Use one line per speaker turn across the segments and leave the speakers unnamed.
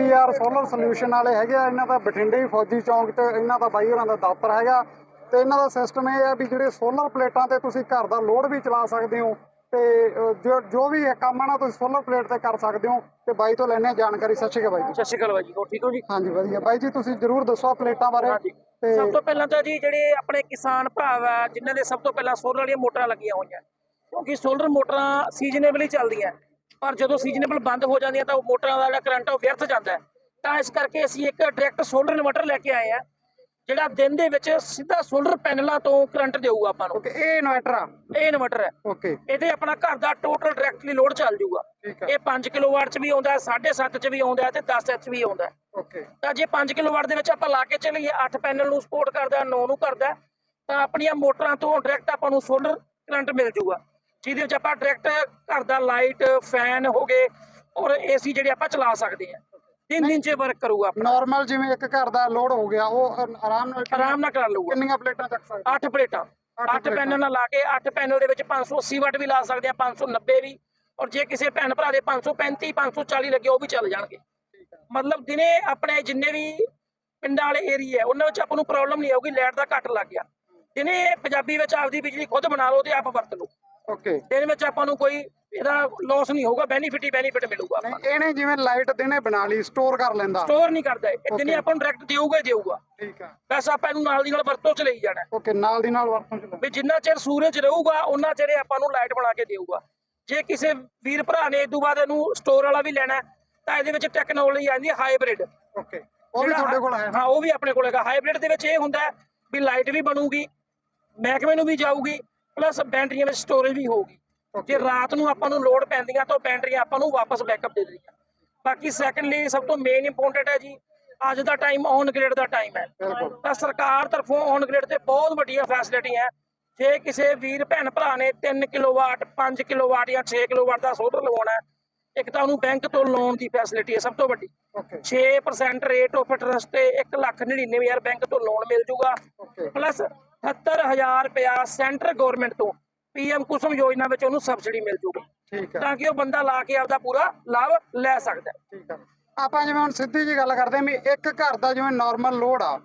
ਏਬੀਆਰ solar solution ਵਾਲੇ ਹੈਗੇ ਆ ਇਹਨਾਂ ਦਾ ਬਠਿੰਡੇ ਫੌਜੀ ਚੌਂਕ 'ਚ ਇਹਨਾਂ ਦਾ ਬਾਈ ਹੋਰਾਂ ਦਾ ਦਫ਼ਤਰ ਹੈਗਾ। ਤੇ ਇਹਨਾਂ ਦਾ ਸਿਸਟਮ ਇਹ ਆ ਵੀ ਜਿਹੜੇ ਸੋਲਰ ਪਲੇਟਾਂ ਤੇ ਤੁਸੀਂ ਘਰ ਦਾ ਲੋਡ ਵੀ ਚਲਾ ਸਕਦੇ ਹੋ ਤੇ ਜੋ ਵੀ ਇਹ ਕੰਮ ਆ ਨਾ ਤੁਸੀਂ ਸੋਲਰ ਪਲੇਟ ਤੇ ਕਰ ਸਕਦੇ ਹੋ। ਤੇ ਬਾਈ ਤੋਂ ਲੈਣੇ ਜਾਣਕਾਰੀ। ਸਤਿ ਸ਼੍ਰੀ ਅਕਾਲ ਬਾਈ ਜੀ।
ਸਤਿ ਸ਼੍ਰੀ ਅਕਾਲ ਬਾਈ ਜੀ ਠੀਕ ਹੋ ਜੀ?
ਹਾਂਜੀ ਵਧੀਆ। ਬਾਈ ਜੀ ਤੁਸੀਂ ਜਰੂਰ ਦੱਸੋ ਪਲੇਟਾਂ ਬਾਰੇ। ਤੇ
ਸਭ ਤੋਂ ਪਹਿਲਾਂ ਤਾਂ ਜੀ ਜਿਹੜੇ ਆਪਣੇ ਕਿਸਾਨ ਭਰਾ ਵਾ ਜਿਨ੍ਹਾਂ ਦੇ ਸਭ ਤੋਂ ਪਹਿਲਾਂ ਸੋਲਰ ਵਾਲੀਆਂ ਮੋਟਰਾਂ ਲੱਗੀਆਂ ਹੋਈਆਂ। ਕਿਉਂਕਿ ਸੋਲਰ ਮੋਟਰਾਂ ਸੀਜ਼ਨੇਬਲ ਹੀ ਚੱਲਦੀਆਂ। ਪਰ ਜਦੋਂ ਸੀਜ਼ਨੇਬਲ ਬੰਦ ਹੋ ਜਾਂਦੀਆਂ ਤਾਂ ਉਹ ਮੋਟਰਾਂ ਦਾ ਜਿਹੜਾ ਕਰੰਟ ਉਹ ਵਿਅਰਥ ਜਾਂਦਾ ਹੈ। ਤਾਂ ਇਸ ਕਰਕੇ ਅਸੀਂ ਇੱਕ ਡਾਇਰੈਕਟ ਸੋਲਰ ਇਨਵਰਟਰ ਲੈ ਕੇ ਆਏ ਆ ਜਿਹੜਾ ਦਿਨ ਦੇ ਵਿੱਚ ਸਿੱਧਾ ਸੋਲਰ ਪੈਨਲਾਂ ਤੋਂ ਕਰੰਟ ਦੇਊਗਾ ਆਪਾਂ ਨੂੰ।
ਓਕੇ ਇਹ ਇਨਵਰਟਰ ਆ?
ਇਹ ਇਨਵਰਟਰ ਹੈ।
ਓਕੇ
ਇਹਦੇ ਆਪਣਾ ਘਰ ਦਾ ਟੋਟਲ ਡਾਇਰੈਕਟਲੀ ਲੋਡ ਚੱਲ ਜਾਊਗਾ। ਇਹ 5 ਕਿਲੋਵਾਟ ਚ ਵੀ ਆਉਂਦਾ ਹੈ 7.5 ਚ ਵੀ ਆਉਂਦਾ ਹੈ ਤੇ 10 ਚ ਵੀ ਆਉਂਦਾ ਹੈ।
ਓਕੇ
ਤਾਂ ਜੇ 5 ਕਿਲੋਵਾਟ ਦੇ ਵਿੱਚ ਆਪਾਂ ਲਾ ਕੇ ਚੱਲੀਏ 8 ਪੈਨਲ ਨੂੰ ਸਪੋਰਟ ਕਰਦਾ 9 ਨੂੰ ਕਰਦਾ ਤਾਂ ਆਪਣੀਆਂ ਮੋਟਰਾਂ ਤੋਂ ਡਾਇਰੈਕਟ ਆਪਾਂ ਨੂੰ ਸੋਲਰ ਕਰੰਟ ਮਿਲ ਜੂਗਾ ਜਿਹਦੇ ਵਿੱਚ ਆਪਾਂ ਡਾਇਰੈਕਟ ਘਰ ਦਾ ਲਾਈਟ ਫੈਨ ਹੋ ਗਏ ਔਰ ਏਸੀ ਜਿਹੜੇ ਆਪਾਂ ਚਲਾ ਸਕਦੇ ਹਾਂ। ਤਿੰਨ ਦਿਨ ਚ ਵਰਕ ਕਰੂਗਾ ਆਪਣਾ।
ਨਾਰਮਲ ਜਿਵੇਂ ਇੱਕ ਘਰ ਦਾ ਲੋਡ ਹੋ ਗਿਆ ਉਹ ਆਰਾਮ ਨਾਲ
ਆਰਾਮ ਨਾਲ ਕਰ ਲਊਗਾ।
ਕਿੰਨੀਆਂ ਪਲੇਟਾਂ ਚੱਕ ਸਕਦੇ
8 ਪਲੇਟਾਂ।
ਅੱਠ
8 ਪੈਨਲ ਨਾਲ ਲਾ ਕੇ 8 ਪੈਨਲ ਦੇ ਵਿੱਚ 580 ਵਾਟ ਵੀ ਲਾ ਸਕਦੇ ਆ 590 ਵੀ। ਔਰ ਜੇ ਕਿਸੇ ਭੈਣ ਭਰਾ ਦੇ 535 540 ਲੱਗੇ ਉਹ ਵੀ ਚੱਲ ਜਾਣਗੇ। ਮਤਲਬ ਦਿਨੇ ਆਪਣੇ ਜਿੰਨੇ ਵੀ ਪਿੰਡਾਂ ਵਾਲੇ ਏਰੀਆ ਉਹਨਾਂ ਵਿੱਚ ਆਪਾਂ ਨੂੰ ਪ੍ਰੋਬਲਮ ਨਹੀਂ ਆਊਗੀ ਲਾਈਟ ਦਾ ਕੱਟ ਲੱਗ ਗਿਆ। ਦਿਨੇ ਪੰਜਾਬੀ ਵਿੱਚ ਆਪਦੀ ਬਿਜਲੀ ਖੁਦ ਬਣਾ ਲਓ ਤੇ ਆਪ ਵਰਤ ਲਓ।
ਓਕੇ
ਦਿਨ ਵਿੱਚ ਆਪਾਂ ਨੂੰ ਕੋਈ ਇਹਦਾ ਲਾਸ ਨਹੀਂ ਹੋਊਗਾ ਬੈਨੀਫਿਟ ਹੀ ਬੈਨੀਫਿਟ ਮਿਲੂਗਾ ਆਪਾਂ
ਨਹੀਂ ਇਹਨੇ ਜਿਵੇਂ ਲਾਈਟ ਦਿਨੇ ਬਣਾ ਲਈ ਸਟੋਰ ਕਰ ਲੈਂਦਾ।
ਸਟੋਰ ਨਹੀਂ ਕਰਦਾ ਇਹ। ਦਿਨੇ. ਆਪਾਂ ਨੂੰ ਡਾਇਰੈਕਟ ਦੇਊਗਾ ਹੀ ਦੇਊਗਾ।
ਠੀਕ ਆ।
ਬਸ ਆਪਾਂ ਇਹਨੂੰ ਨਾਲ ਦੀ ਨਾਲ ਵਰਤੋਂ ਚ ਲਈ ਜਾਣਾ।
ਓਕੇ ਨਾਲ ਦੀ ਨਾਲ ਵਰਤੋਂ ਚ ਲੈ
ਵੀ ਜਿੰਨਾ ਚਿਰ ਸੂਰਜ ਰਹੂਗਾ ਉਹਨਾਂ ਚਿਰ ਇਹ ਆਪਾਂ ਨੂੰ ਲਾਈਟ ਬਣਾ ਕੇ ਦੇਊਗਾ। ਜੇ ਕਿਸੇ ਵੀਰ ਭਰਾ ਨੇ ਇਦੋਂ ਬਾਅਦ ਇਹਨੂੰ ਸਟੋਰ ਵਾਲਾ ਵੀ ਲੈਣਾ ਹੈ, ਤਾਂ ਇਹਦੇ ਵਿੱਚ ਟੈਕਨੋਲੋਜੀ ਆਂਦੀ ਹੈ ਹਾਈਬ੍ਰਿਡ
ਓਕੇ ਉਹ ਵੀ ਤੁਹਾਡੇ ਕੋਲ ਹੈ।
ਹਾਂ ਉਹ ਵੀ ਆਪਣੇ ਕੋਲ ਹੈਗਾ। ਹਾਈਬ੍ਰਿਡ ਦੇ ਵਿੱਚ ਇਹ ਹੁੰਦਾ ਹੈ ਵੀ ਲਾਈਟ ਵੀ ਬਣੂਗੀ ਮਹਿਕਮੇ ਨੂੰ ਵੀ ਜਾਊਗੀ ਪਲੱਸ ਬੈਟਰੀਆਂ ਵਿੱਚ ਸਟੋਰੇਜ ਵੀ ਹੋਊਗੀ। ਜੇ ਰਾਤ ਨੂੰ ਆਪਾਂ ਨੂੰ ਲੋਡ ਪੈਂਦੀਆਂ ਤਾਂ ਬੈਟਰੀਆਂ ਆਪਾਂ ਨੂੰ ਵਾਪਸ ਬੈਕਅਪ ਦੇ ਦਿੰਦੀਆਂ ਬਾਕੀ ਸੈਕੰਡਲੀ ਸਭ ਤੋਂ ਮੇਨ ਇੰਪੋਰਟੈਂਟ ਹੈ ਜੀ ਅੱਜ ਦਾ ਟਾਈਮ ਔਨ ਗ੍ਰਿਡ ਦਾ ਟਾਈਮ ਹੈ। ਤਾਂ ਸਰਕਾਰ ਤਰਫੋਂ ਔਨ ਗ੍ਰਿਡ ਤੇ ਬਹੁਤ ਵੱਡੀਆਂ ਫੈਸਿਲਿਟੀਆਂ ਹੈ। ਜੇ ਕਿਸੇ ਵੀਰ ਭੈਣ ਭਰਾ ਨੇ 3 ਕਿਲੋਵਾਟ 5 ਕਿਲੋਵਾਟ ਜਾਂ 6 ਕਿਲੋਵਾਟ ਦਾ ਸੋਲਰ ਲਗਾਉਣਾ ਹੈ ਇੱਕ ਤਾਂ ਉਹਨੂੰ ਬੈਂਕ ਤੋਂ ਲੋਨ ਦੀ ਫੈਸਿਲਿਟੀ ਹੈ ਸਭ ਤੋਂ ਵੱਡੀ।
ਓਕੇ
6% ਰੇਟ ਆਫ ਇੰਟਰਸਟ ਤੇ 199000 ਬੈਂਕ ਤੋਂ ਲੋਨ ਮਿਲ ਜੂਗਾ। ਪਲੱਸ 78000 ਰੁਪਇਆ ਸੈਂਟਰ ਗਵਰਨਮੈਂਟ ਤੋਂ ਪੀਐਮ ਕੁਸਮ ਯੋਜਨਾ ਵਿੱਚ ਉਹਨੂੰ ਸਬਸਿਡੀ ਮਿਲ ਜੂਗੀ।
ਠੀਕ ਆ
ਤਾਂ ਕਿ ਉਹ ਬੰਦਾ ਲਾ ਕੇ ਆਪਦਾ ਪੂਰਾ ਲਾਭ ਲੈ ਸਕਦਾ। ਹੈ।
ਠੀਕ ਆਪਾਂ ਜਿਵੇਂ ਹੁਣ ਸਿੱਧੀ ਜੀ ਗੱਲ ਕਰਦੇ ਹਾਂ ਵੀ ਇੱਕ ਘਰ ਦਾ ਜਿਵੇਂ ਨਾਰਮਲ ਲੋਡ ਆ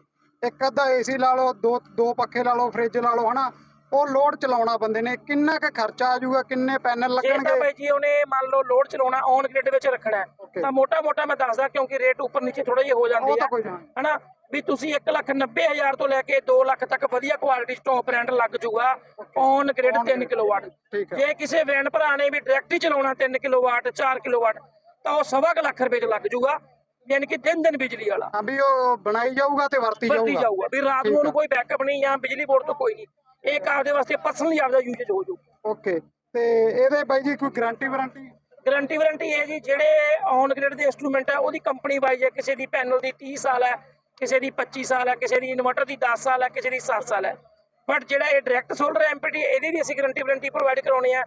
ਇੱਕ ਅੱਧਾ ਏਸੀ ਲਾ ਲਓ ਦੋ ਦੋ ਪੱਖੇ ਲਾ ਲਓ ਫ੍ਰਿਜ ਲਾ ਲਓ ਹਨਾ? ਉਹ ਲੋਡ ਚਲਾਉਣਾ ਬੰਦੇ ਨੇ ਕਿੰਨਾ ਕੁ ਖਰਚਾ ਆ ਜਾਊਗਾ ਕਿੰਨੇ ਪੈਨਲ
ਜੇ ਤਾਂ
ਲੱਗਣਗੇ?
ਭਾਈ ਜੀ ਉਹਨੇ ਮੰਨ ਲਓ ਲੋਡ ਚਲਾਉਣਾ ਔਨ ਗ੍ਰਿਡ ਵਿੱਚ ਰੱਖਣਾ ਹੈ
Okay.
ਤਾਂ ਮੋਟਾ ਮੋਟਾ ਮੈਂ ਦੱਸਦਾ ਕਿਉਂਕਿ ਰੇਟ ਉੱਪਰ ਨੀਚੇ ਥੋੜਾ ਜਿਹਾ ਹੋ
ਉਹ
ਜਾਂਦੀ
ਤਾਂ
ਹੈ
ਕੋਈ
ਹਨਾ? ਵੀ ਤੁਸੀਂ 190000 ਤੋਂ ਲੈ ਕੇ 2 ਲੱਖ ਤੱਕ ਵਧੀਆ ਕੁਆਲਿਟੀ ਸਟਾਪ ਬ੍ਰਾਂਡ ਲੱਗ ਜੂਗਾ। ਔਨ ਗ੍ਰਿਡ 3 ਕਿਲੋਵਾਟ ਜੇ ਕਿਸੇ ਵੈਨ ਭਰਾ ਨੇ ਵੀ ਡਾਇਰੈਕਟ ਹੀ ਚਲਾਉਣਾ 3 ਕਿਲੋਵਾਟ 4 ਕਿਲੋਵਾਟ ਤਾਂ ਉਹ ਸਵਾ ਲੱਖ ਰੁਪਏ ਚ ਲੱਗ ਜੂਗਾ। ਯਾਨੀ ਕਿ ਦਿਨ ਦਿਨ ਬਿਜਲੀ ਵਾਲਾ।
ਹਾਂ ਵੀ ਉਹ ਬਣਾਈ ਜਾਊਗਾ ਤੇ ਵਰਤੀ
ਵਰਤੀ
ਜਾਊਗਾ।
ਵੀ ਰਾਤ ਨੂੰ ਉਹਨੂੰ ਕੋਈ ਬੈਕਅਪ ਨਹੀਂ ਜਾਂ ਬਿਜਲੀ ਬੋਰਡ ਤੋਂ ਕੋਈ ਨਹੀਂ। ਇਹ ਕਾਰ ਦੇ ਵਾਸਤੇ ਪਰਸਨਲੀ ਆਪਦਾ ਯੂਜ਼ੇਜ ਹੋ ਜੂ।
ਓਕੇ। ਤੇ ਇਹਦੇ ਬਾਈ ਜੀ ਕੋਈ ਗਾਰੰਟੀ ਵਾਰੰਟੀ?
ਗਾਰੰਟੀ ਵਾਰੰਟੀ ਹੈ ਜੀ ਜਿਹੜੇ ਔਨ ਗ੍ਰਿਡ ਦੇ ਇੰਸਟਰੂਮੈਂਟ ਹੈ ਉਹਦੀ ਕੰਪਨੀ ਵਾਈਜ਼ ਹੈ ਕਿਸੇ ਦੀ ਪੈਨਲ ਦੀ 30 ਸਾਲ ਹੈ ਕਿਸੇ ਦੀ 25 ਸਾਲ ਹੈ ਕਿਸੇ ਦੀ ਇਨਵਰਟਰ ਦੀ 10 ਸਾਲ ਹੈ ਕਿਸੇ ਦੀ 7 ਸਾਲ ਹੈ। ਬਟ ਜਿਹੜਾ ਇਹ ਡਾਇਰੈਕਟ ਸੋਲਰ ਐਮਪੀਟੀ ਇਹਦੀ ਵੀ ਅਸੀਂ ਗਾਰੰਟੀ ਵਾਰੰਟੀ ਪ੍ਰੋਵਾਈਡ ਕਰਾਉਣੀ ਹੈ।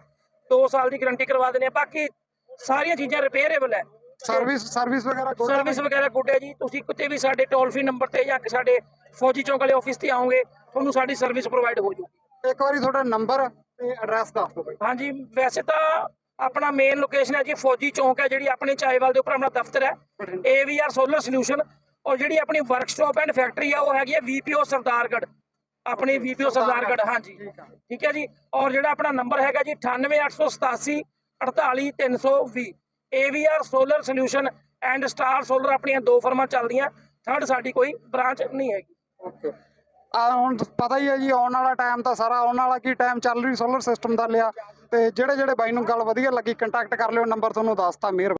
2 ਸਾਲ ਦੀ ਗਾਰੰਟੀ ਕਰਵਾ ਦਿੰਦੇ ਆ ਬਾਕੀ ਸਾਰੀਆਂ ਚੀਜ਼ਾਂ ਰਿਪੇਅਰੇਬਲ ਹੈ।
ਸਰਵਿਸ ਸਰਵਿਸ ਵਗੈਰਾ ਆ
ਸਰਵਿਸ ਵਗੈਰਾ ਗੁੱਡ ਹੈ ਜੀ। ਤੁਸੀਂ ਕਿਤੇ ਵੀ ਸਾਡੇ ਟੋਲ ਫ੍ਰੀ ਨੰਬਰ ਤੇ ਜਾਂ ਸਾਡੇ ਫੌਜੀ ਚੌਂਕ ਵਾਲੇ ਆਫਿਸ ਤੇ ਆਓਗੇ ਤੁਹਾਨੂੰ ਸਾਡੀ ਸਰਵਿਸ ਪ੍ਰੋਵਾਈਡ ਹੋ ਜੂਗੀ
ਇੱਕ ਵਾਰੀ ਤੁਹਾਡਾ ਨੰਬਰ ਤੇ ਐਡਰੈਸ ਦੱਸ ਦਿਓ ਬਾਈ।
ਹਾਂਜੀ ਵੈਸੇ ਤਾਂ ਆਪਣਾ ਮੇਨ ਲੋਕੇਸ਼ਨ ਹੈ ਜੀ ਫੌਜੀ ਚੌਂਕ ਹੈ ਜਿਹੜੀ ਆਪਣੇ ਚਾਏਵਾਲ ਦੇ ਉੱਪਰ ਆਪਣਾ ਦਫ਼ਤਰ ਹੈ। AVR ਸੋਲਰ ਸੋਲੂਸ਼ਨ ਔਰ ਜਿਹੜੀ ਆਪਣੀ ਵਰਕਸ਼ਾਪ ਐਂਡ ਫੈਕਟਰੀ ਆ ਉਹ ਹੈਗੀ ਹੈ VPO ਸਰਦਾਰਗੜ ਆਪਣੀ VPO ਸਰਦਾਰਗੜ ਹਾਂਜੀ।
ਠੀਕ ਆ।
ਹੈ ਜੀ? ਔਰ ਜਿਹੜਾ ਆਪਣਾ ਨੰਬਰ ਹੈਗਾ ਜੀ 98887 48320 AVR solar solution and star solar ਆਪਣੀਆਂ ਦੋ ਫਰਮਾਂ ਚੱਲਦੀਆਂ। ਥਰਡ ਸਾਡੀ ਕੋਈ ਬ੍ਰਾਂਚ ਨਹੀਂ ਹੈਗੀ।
ਓਕੇ ਆ ਹੁਣ ਪਤਾ ਹੀ ਹੈ ਜੀ ਆਉਣ ਵਾਲਾ ਟਾਈਮ ਤਾਂ ਸਾਰਾ ਆਉਣ ਵਾਲਾ ਕੀ ਟਾਈਮ ਚੱਲ ਰਹੀ ਸੋਲਰ ਸਿਸਟਮ ਦਾ ਲਿਆ। ਤੇ ਜਿਹੜੇ ਜਿਹੜੇ ਬਾਈ ਨੂੰ ਗੱਲ ਵਧੀਆ ਲੱਗੀ ਕੰਟੈਕਟ ਕਰ ਲਿਓ ਨੰਬਰ ਤੁਹਾਨੂੰ ਦੱਸਤਾ ਮਿਹਰ